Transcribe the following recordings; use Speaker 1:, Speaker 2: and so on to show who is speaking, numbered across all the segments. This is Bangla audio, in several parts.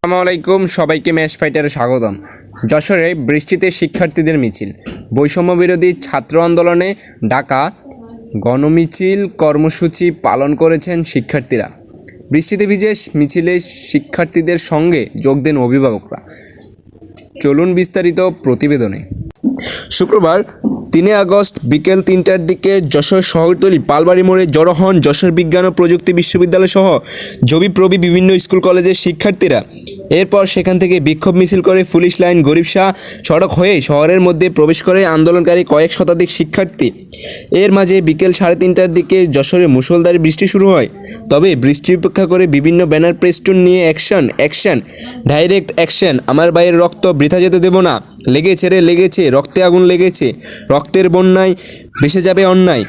Speaker 1: আসসালামু আলাইকুম সবাইকে ম্যাশ ফাইটারে স্বাগতম যশোরে বৃষ্টিতে শিক্ষার্থীদের মিছিল বৈষম্য বিরোধী ছাত্র আন্দোলনে ডাকা গণমিছিল কর্মসূচি পালন করেছেন শিক্ষার্থীরা বৃষ্টিতে ভিজে মিছিলে শিক্ষার্থীদের সঙ্গে যোগ দেন অভিভাবকরা চলুন বিস্তারিত প্রতিবেদনে
Speaker 2: শুক্রবার তিনে আগস্ট বিকেল তিনটার দিকে যশোর শহরতলি পালবাড়ি মোড়ে জড়ো হন যশোর বিজ্ঞান ও প্রযুক্তি বিশ্ববিদ্যালয় সহ জবি প্রবি বিভিন্ন স্কুল কলেজের শিক্ষার্থীরা এরপর সেখান থেকে বিক্ষোভ মিছিল করে পুলিশ লাইন গরিব শাহ সড়ক হয়ে শহরের মধ্যে প্রবেশ করে আন্দোলনকারী কয়েক শতাধিক শিক্ষার্থী এর মাঝে বিকেল সাড়ে তিনটার দিকে যশোরে মুসলধারে বৃষ্টি শুরু হয় তবে বৃষ্টি উপেক্ষা করে বিভিন্ন ব্যানার প্রেস্টুন নিয়ে অ্যাকশন অ্যাকশন ডাইরেক্ট অ্যাকশন আমার ভাইয়ের রক্ত বৃথা যেতে দেব না লেগেছে রে লেগেছে রক্তে আগুন লেগেছে রক্তের বন্যায় ভেসে যাবে অন্যায়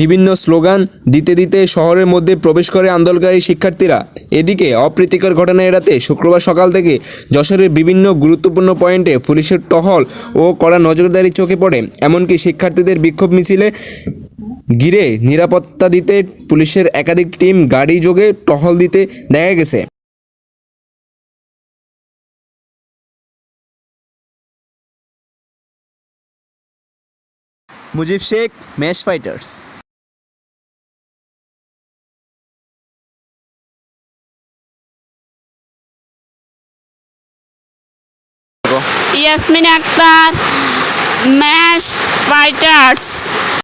Speaker 2: বিভিন্ন স্লোগান দিতে দিতে শহরের মধ্যে প্রবেশ করে আন্দোলনকারী শিক্ষার্থীরা এদিকে অপ্রীতিকর ঘটনা এড়াতে শুক্রবার সকাল থেকে যশোরের বিভিন্ন গুরুত্বপূর্ণ পয়েন্টে পুলিশের টহল ও কড়া নজরদারি চোখে পড়ে এমনকি শিক্ষার্থীদের বিক্ষোভ মিছিলে ঘিরে নিরাপত্তা দিতে পুলিশের একাধিক টিম গাড়ি যোগে টহল দিতে দেখা গেছে
Speaker 3: Mujib Sheikh mash fighters
Speaker 4: Yasmin Akter mash fighters